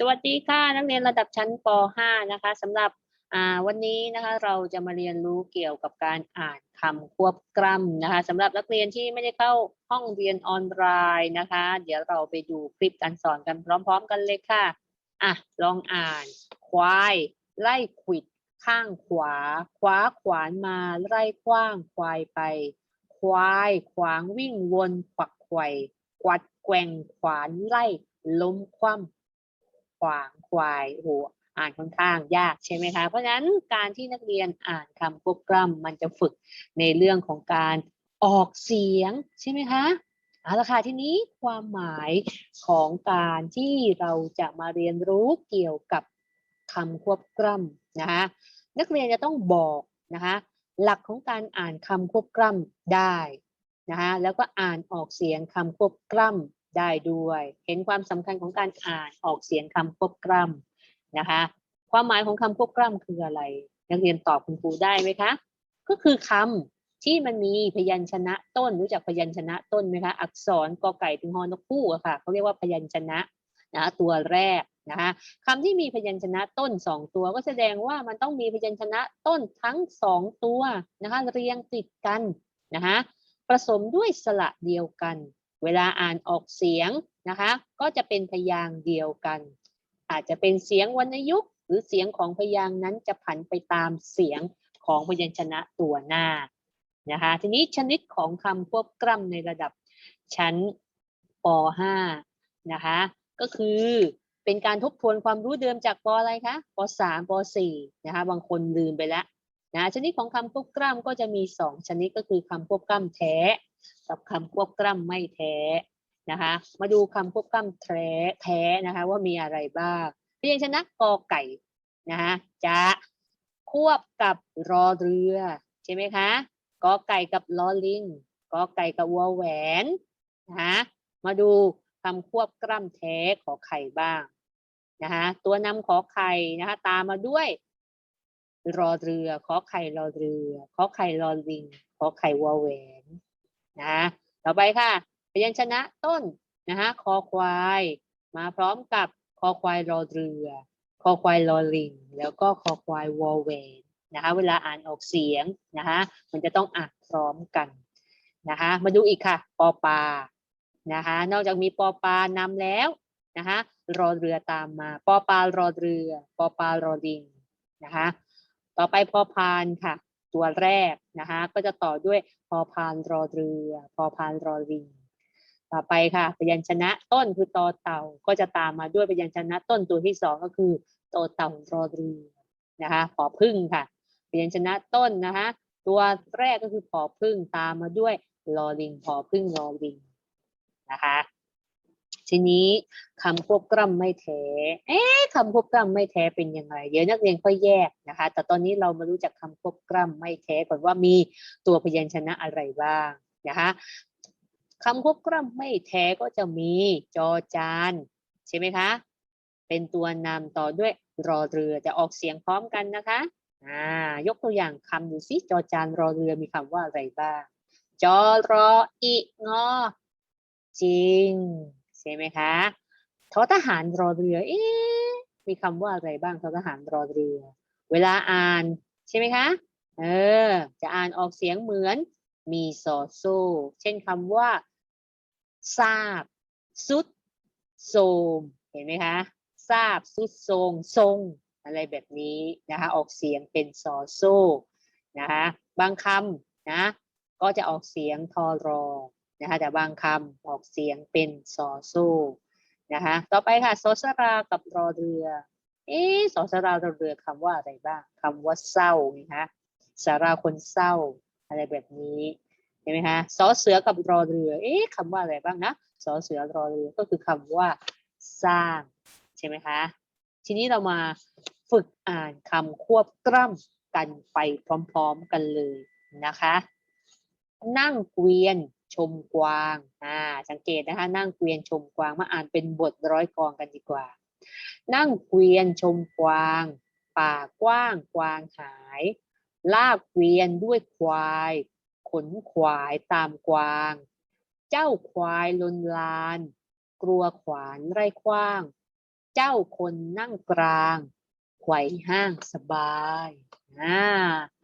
สวัสดีค่ะ นักเรียนระดับชั้นป .5 นะคะสำหรับวันนี้นะคะเราจะมาเรียนรู้เกี่ยวกับการอ่านคำควบกล้ำนะคะสำหรับนักเรียนที่ไม่ได้เข้าห้องเรียนออนไลน์นะคะ เดี๋ยวเราไปดูคลิปการสอนกันพร้อม ๆ กันเลยค่ะอะลองอ่านควายไล่ขวิดข้างขวา คว้าขวานมาไล่กว้างควายไป ควายขวางวิ่งวนขวักไขว่กวัดแกว่งขวานไล่ล้มคว่ำ วางควายโอ้โหอ่านค่อนข้างยากใช่ไหมคะ เพราะฉะนั้นการที่นักเรียนอ่านคำควบกล้ำมันจะฝึกในเรื่องของการออกเสียงใช่ไหมคะเอาละค่ะทีนี้ความหมายของการที่เราจะมาเรียนรู้เกี่ยวกับคำควบกล้ำนะคะนักเรียนจะต้องบอกนะคะหลักของการอ่านคำควบกล้ำได้นะคะแล้วก็อ่านออกเสียงคำควบกล้ำ ได้ด้วย เห็นความสำคัญของการอ่านออกเสียงคำควบกล้ำนะคะ ความหมายของคำควบกล้ำคืออะไร นักเรียนตอบคุณครูได้ไหมคะ ก็คือคำที่มันมีพยัญชนะต้นรู้จักพยัญชนะต้นไหมคะอักษรกอไก่ถึงฮอนกคู่อะค่ะเขาเรียกว่าพยัญชนะนะตัวแรกนะคะคำที่มีพยัญชนะต้นสองตัว ก็แสดงว่ามันต้องมีพยัญชนะต้นทั้งสองตัวนะคะเรียงติดกันนะคะผสมด้วยสระเดียวกัน เวลาอ่านออกเสียงนะคะ ก็จะเป็นพยางค์เดียวกัน อาจจะเป็นเสียงวรรณยุกต์หรือเสียงของพยางค์นั้นจะผันไปตามเสียงของพยัญชนะตัวหน้านะคะทีนี้ชนิดของคำควบกล้ำในระดับชั้นป .5 นะคะก็คือเป็นการทบทวนความรู้เดิมจากปอะไรคะป .3 ป .4 นะคะบางคนลืมไปแล้วนะชนิดของคำควบกล้ำก็จะมี 2 ชนิดก็คือคำควบกล้ำแท้ กับคำควบกล้ำไม่แท้นะคะ มาดูคำควบกล้ำแท้แท้นะคะ ว่ามีอะไรบ้างพยัญชนะกอไก่นะคะจะควบกับรอเรือใช่ไหมคะกอไก่กับลอลิงกอไก่กับวอแหวนนะคะมาดูคำควบกล้ำแท้ขอไข่บ้างนะคะตัวนำขอไข่นะคะตามมาด้วยรอเรือ ขอไข่รอเรือ ขอไข่รอลิง ขอไข่วอแหวน นะต่อไปค่ะ พยัญชนะต้นนะคะคอควาย มาพร้อมกับคอควายรอเรือ คอควายรอลิง แล้วก็คอควายวอลเวนนะคะเวลาอ่านออกเสียงนะคะมันจะต้องอ่านพร้อมกันนะคะมาดูอีกค่ะปอปานะคะนอกจากมีปอปานำแล้วนะคะรอเรือตามมาปอปารอเรือปอปารอลิงนะคะต่อไปพอพานค่ะ ตัวแรกนะคะก็จะต่อด้วยพอพานรอเรือ พอพานรอลิงต่อไปค่ะพยัญชนะต้นคือตอเต่าก็จะตามมาด้วยพยัญชนะต้นตัวที่สองก็คือโตเต่ารอเรือนะคะผอพึ่งค่ะพยัญชนะต้นนะคะตัวแรกก็คือผอพึ่งตามมาด้วยลอลิงผอพึ่งรอลิงนะคะ ทีนี้คำควบกล้ำไม่แท้ เอ๊ะคำควบกล้ำไม่แท้เป็นยังไง เดี๋ยวนักเรียนค่อยแยกนะคะ แต่ตอนนี้เรามารู้จักคำควบกล้ำไม่แท้ก่อนว่ามีตัวพยัญชนะอะไรบ้างนะคะคำควบกล้ำไม่แท้ก็จะมีจอจานใช่ไหมคะ เป็นตัวนำต่อด้วยรอเรือจะออกเสียงพร้อมกันนะคะอ่ายกตัวอย่างคำดูสิจอจานรอเรือมีคำว่าอะไรบ้าง จอรออีงอจริง ช่ไหมคะทอทหารรอเรือเอ๊ะมีคำว่าอะไรบ้างทอทหารรอเรือ เวลาอ่านใช่ไหมคะ เออ จะอ่านออกเสียงเหมือน มีสอโซเช่นคำว่าทราบสุดโทมเห็นไหมคะทราบสุดทรงทรง อะไรแบบนี้นะคะออกเสียงเป็นสอโซนะคะบางคำนะก็จะออกเสียงทอรอ นะคะแต่บางคำออกเสียงเป็นสอโซนะคะต่อไปค่ะโซสรากับรอเรือเอ๊สอสรารอเรือคำว่าอะไรบ้างคำว่าเศร้านะคะสาราคนเศร้า อะไรแบบนี้เห็นไหมคะสอเสือกับรอเรือ เอ๊ะคำว่าอะไรบ้างนะสอเสือรอเรือก็คือคำว่าสร้างใช่ไหมคะทีนี้เรามาฝึกอ่านคำควบกล้ำกันไปพร้อม ๆกันเลยนะคะ นั่งเกวียน ชมกวางอ่าสังเกตนะคะนั่งเกวียนชมกวางมาอ่านเป็นบทร้อยกองกันดีกว่า นั่งเกวียนชมกวาง ป่ากว้างกวางหาย ลากเกวียนด้วยควาย ขนควายตามกวาง เจ้าควายลนลาน กลัวขวานไร่คว้าง เจ้าคนนั่งกลางไขว่ห้างสบายอ่า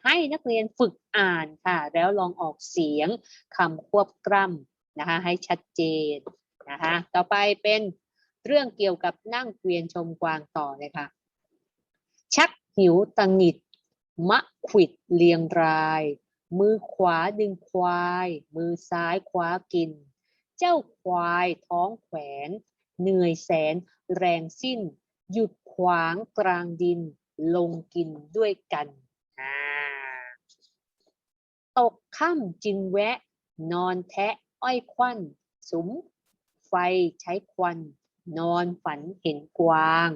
ให้นักเรียนฝึกอ่านค่ะ แล้วลองออกเสียงคำควบกล้ำนะคะ ให้ชัดเจนนะคะ ต่อไปเป็นเรื่องเกี่ยวกับนั่งเกวียนชมกวางต่อเลยค่ะ ชักหิวตังหิด มะขวิดเลียงราย มือขวาดึงควาย มือซ้ายคว้ากิน เจ้าควายท้องแขวน เหนื่อยแสน แรงสิ้น หยุดขวางกลางดิน ลงกินด้วยกัน ตกค่ำจึงแวะ นอนแทะอ้อยควันสุม ไฟใช้ควัน นอนฝันเห็นกวาง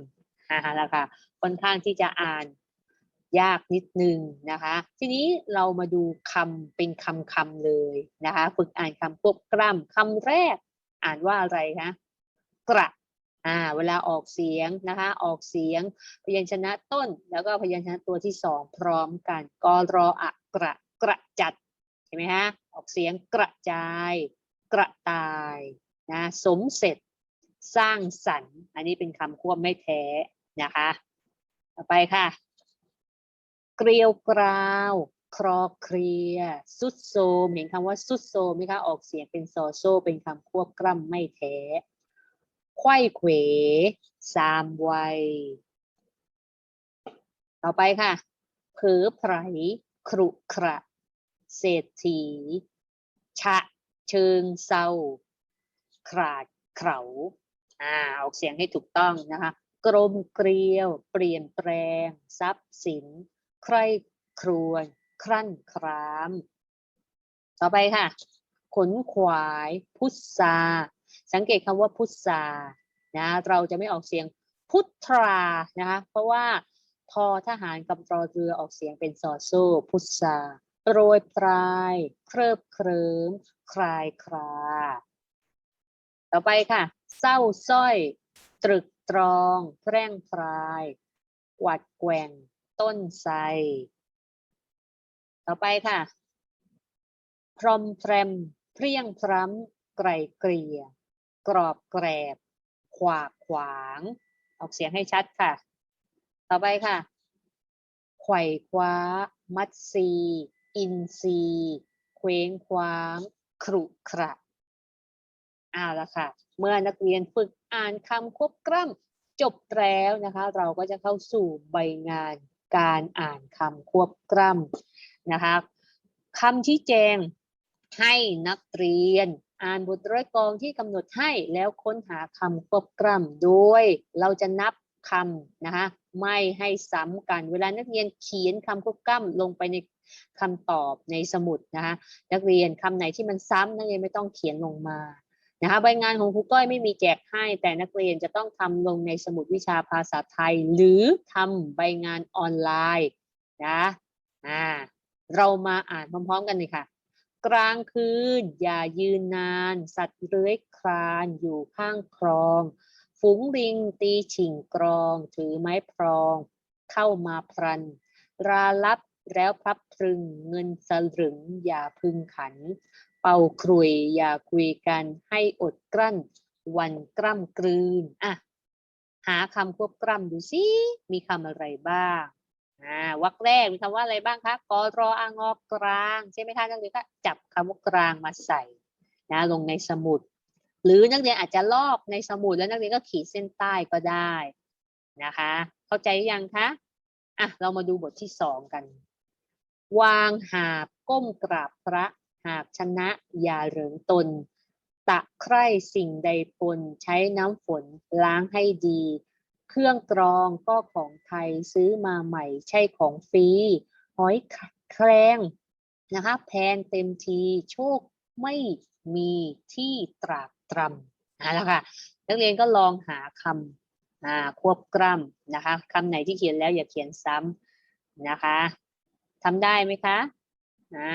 ฮ่าแล้วค่ะค่อนข้างที่จะอ่านยากนิดนึงนะคะ ทีนี้เรามาดูคำเป็นคำคำเลยนะคะ ฝึกอ่านคำควบกล้ำคำแรก อ่านว่าอะไรคะกระอ่าเวลาออกเสียงนะคะ ออกเสียงพยัญชนะต้น แล้วก็พยัญชนะตัวที่สองพร้อมกันกรออะกระ กระจัดเห็นไหมฮะออกเสียงกระจาย กระตายนะสมเสร็จ สร้างสรรค์ อันนี้เป็นคำควบไม่แท้นะคะ ต่อไปค่ะ เกลียวกราวครอเคลียสุดโซมเห็นคำว่าสุดโซมไหมคะออกเสียงเป็นซอโซ เป็นคำควบกล้ำไม่แท้ไข้เขวสามวัย ต่อไปค่ะ เผลอไผรครุขระ เศรษฐี ชะ เชิงเศร้าขาดเข่าอ่าออกเสียงให้ถูกต้องนะคะกรมเกลียว เปลี่ยนแปลง ทรัพย์สิน ใครครวญครั่นคราม ต่อไปค่ะ ขนขวาย พุทธาสังเกตคำว่าพุทธานะเราจะไม่ออกเสียงพุทธรานะคะเพราะว่าทอทหารกับรอเรือออกเสียงเป็นซอโซ่พุทธา โปรยปลาย เคลิบเคลิ้มคลายคลา ต่อไปค่ะ เศร้าสร้อย ตรึกตรองแพร่งพราย หวัดแกว่ง ต้นไทรต่อไปค่ะ พรอมแพรมเพรียงพร้ำไกลเกลี่ย กรอบแกรบ ขวากขวาง ออกเสียงให้ชัดค่ะ ต่อไปค่ะไขว่คว้า มัดซี อินซีเคว้งคว้างครุขระเอาละค่ะ เมื่อนักเรียนฝึกอ่านคำควบกล้ำจบแล้วนะคะ เราก็จะเข้าสู่ใบงานการอ่านคำควบกล้ำนะคะคำชี้แจงให้นักเรียนอ่านบทร้อยกรองที่กำหนดให้แล้วค้นหาคำควบกล้ำโดยเราจะนับคำนะคะไม่ให้ซ้ำกัน เวลานักเรียนเขียนคำควบกล้ำลงไปใน คำตอบในสมุดนะคะนักเรียนคำไหนที่มันซ้ำนักเรียนไม่ต้องเขียนลงมานะคะใบงานของครูก้อยไม่มีแจกให้ แต่นักเรียนจะต้องทำลงในสมุดวิชาภาษาไทย หรือทำใบงานออนไลน์นะอ่าเรามาอ่านพร้อมๆกันเลยค่ะ กลางคืนอย่ายืนนาน สัตว์เลื้อยคลานอยู่ข้างคลองฝูงลิงตีฉิ่งกรอง ถือไม้พรอง เข้ามาพรัน ราลับ แล้วพลับพรึงเงินสลึงอย่าพึงขัน เป่าครุยอย่าคุยกันให้อดกลั้น วันกล้ำกลืนอะหาคำควบกล้ำดูสิมีคำอะไรบ้างอ่าวรรคแรกมีคำว่าอะไรบ้างคะกรออางอกลาง ใช่ไหมคะนักเรียนก็จับคำว่ากลางมาใส่นะลงในสมุด หรือนักเรียนอาจจะลอกในสมุดแล้วนักเรียนก็ขีดเส้นใต้ก็ได้นะคะ เข้าใจยังคะอะเรามาดูบทที่สองกัน วางหาบก้มกราบพระ หากชนะอย่าเหริงตน ตะใคร่สิ่งใดปนใช้น้ำฝนล้างให้ดี เครื่องกรองก็ของไทยซื้อมาใหม่ใช่ของฟรีหอยแครงนะคะแพงเต็มทีโชคไม่มีที่ตรากตรำเอาละค่ะนักเรียนก็ลองหาคำควบกล้ำนะคะคำไหนที่เขียนแล้วอย่าเขียนซ้ำนะคะ ทำได้ไหมคะอ่า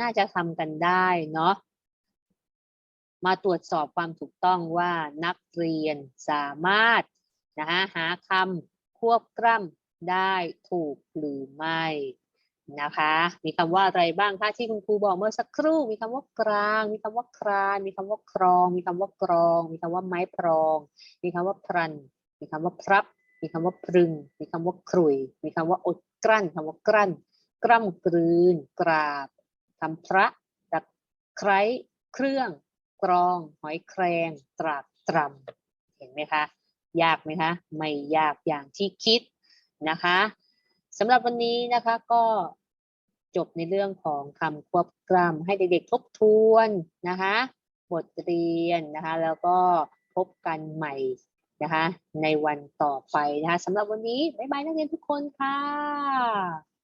น่าจะทำกันได้เนาะมาตรวจสอบความถูกต้องว่านักเรียนสามารถนะคะหาคำควบกล้ำได้ถูกหรือไม่นะคะ มีคำว่าอะไรบ้างคะที่คุณครูบอกเมื่อสักครู่ มีคำว่ากลาง มีคำว่าคราน มีคำว่าครอง มีคำว่ากรอง มีคำว่าไม้พรอง มีคำว่าพรัน มีคำว่าพรับ มีคำว่าพรึง มีคำว่าครุย มีคำว่าอดกลั้นคำว่ากลั้น กร่ำกลืน กราบทำพระตะไคร้เครื่องกรอง หอยแครงตรากตรำเห็นไหมคะ ยากไหมคะไม่ยากอย่างที่คิดนะคะสำหรับวันนี้นะคะก็จบในเรื่องของคำควบกล้ำให้เด็กๆทบทวนนะคะบทเรียนนะคะ แล้วก็พบกันใหม่นะคะ ในวันต่อไปนะคะสำหรับวันนี้ บ๊ายบายนักเรียนทุกคนค่ะ